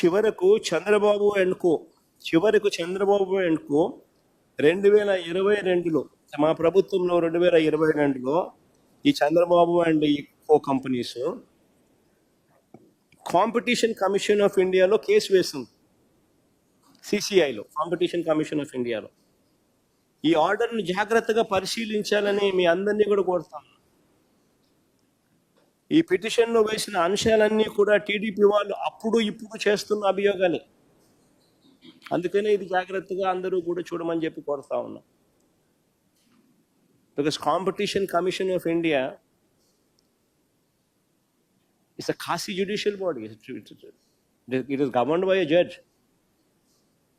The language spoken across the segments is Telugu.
చివరకు చంద్రబాబు అండ్ కో చివరకు చంద్రబాబు అండ్ కో రెండు వేల ఇరవై రెండులో మా ప్రభుత్వంలో రెండు వేల ఇరవై రెండులో ఈ చంద్రబాబు అండ్ ఈ co companies competition commission of ఇండియాలో కేసు వేసింది. సిసిఐలో కాంపిటీషన్ కమిషన్ ఆఫ్ ఇండియాలో. ఈ ఆర్డర్ను జాగ్రత్తగా పరిశీలించాలని మీ అందరినీ కూడా కోరుతాను. ఈ పిటిషన్లో వేసిన అంశాలన్నీ కూడా టీడీపీ వాళ్ళు అప్పుడు ఇప్పుడు చేస్తున్న అభియోగాలే. అందుకనే ఇది జాగ్రత్తగా అందరూ కూడా చూడమని చెప్పి కోరుతా ఉన్నాం. Because competition commission of India it's a quasi judicial body it is governed by a judge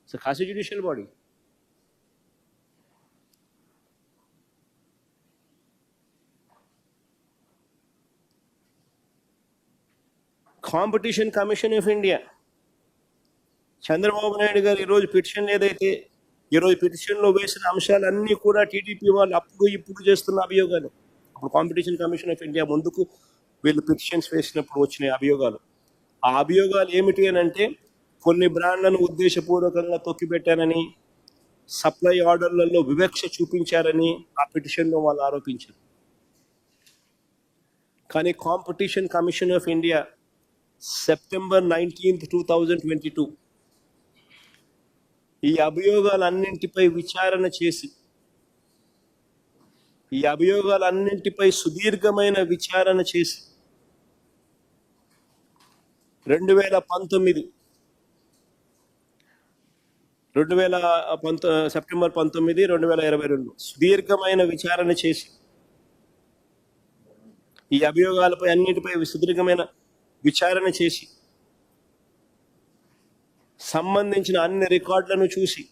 it's a quasi judicial body competition commission of India Chandrababu Naidu garu ఈరోజు పిటిషన్ ఏదైతే ఈరోజు పిటిషన్లో వేసిన అంశాలన్నీ కూడా టీడీపీ వాళ్ళు అప్పుడు ఇప్పుడు చేస్తున్న అభియోగాలు. అప్పుడు కాంపిటీషన్ కమిషన్ ఆఫ్ ఇండియా ముందుకు వీళ్ళు పిటిషన్స్ వేసినప్పుడు వచ్చిన అభియోగాలు. ఆ అభియోగాలు ఏమిటి అని అంటే కొన్ని బ్రాండ్లను ఉద్దేశపూర్వకంగా తొక్కిపెట్టారని సప్లై ఆర్డర్లలో వివక్ష చూపించారని ఆ పిటిషన్లో వాళ్ళు ఆరోపించారు. కానీ competition commission of India September nineteenth two thousand twenty two. ఈ అభియోగాలన్నింటిపై విచారణ చేసి ఈ అభియోగాలన్నింటిపై సుదీర్ఘమైన విచారణ చేసి రెండు వేల పంతొమ్మిది రెండు వేల పంతొ సెప్టెంబర్ పంతొమ్మిది రెండు వేల ఇరవై రెండు సుదీర్ఘమైన విచారణ చేసి ఈ అభియోగాలపై అన్నిటిపై సుదీర్ఘమైన విచారణ చేసి సంబంధించిన అన్ని రికార్డులను చూసి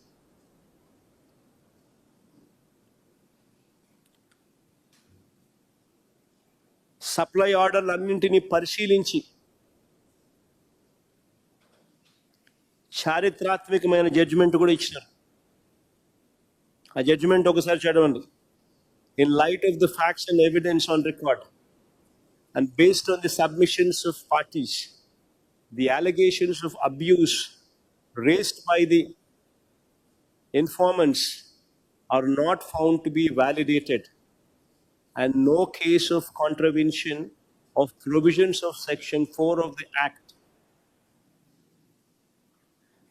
సప్లై ఆర్డర్లు అన్నింటినీ పరిశీలించి చారిత్రాత్మకమైన జడ్జిమెంట్ కూడా ఇచ్చినారు. ఆ జడ్జిమెంట్ ఒకసారి చదవండి in light of the facts and evidence on record and based on the submissions of parties, the allegations of abuse raised by the informants are not found to be validated, and no case of contravention of provisions of Section 4 of the Act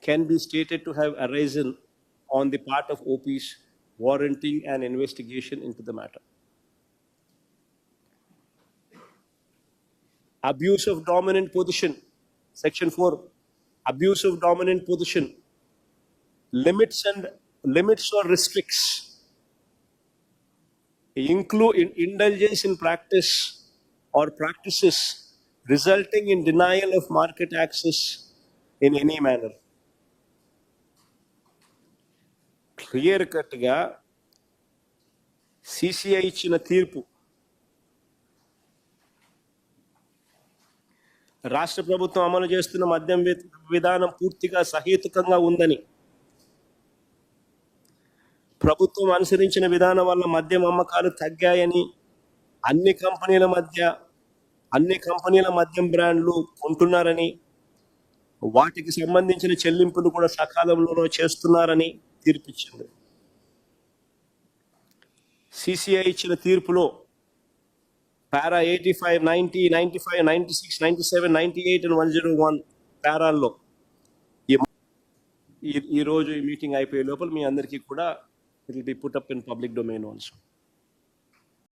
can be stated to have arisen on the part of OPs warranting an investigation into the matter. abuse of dominant position section 4 abuse of dominant position limits and limits or restricts include in indulgence in practice or practices resulting in denial of market access in any manner clear కట్గా సిసిఐ ఇచ్చిన తీర్పు రాష్ట్ర ప్రభుత్వం అమలు చేస్తున్న మద్యం విధానం పూర్తిగా సహేతుకంగా ఉందని. ప్రభుత్వం అనుసరించిన విధానం వల్ల మద్యం అమ్మకాలు తగ్గాయని అన్ని కంపెనీల మధ్య అన్ని కంపెనీల మద్యం బ్రాండ్లు కొంటున్నారని వాటికి సంబంధించిన చెల్లింపులు కూడా సకాలంలో చేస్తున్నారని తీర్పిచ్చింది. సిసిఐ ఇచ్చిన తీర్పులో para eighty five ninety ninety five ninety six ninety seven ninety eight and one zero one పారాల్లో ఈ ఈ- రోజు ఈ మీటింగ్ అయిపోయే లోపల మీ అందరికీ కూడా it will be put up in public domain also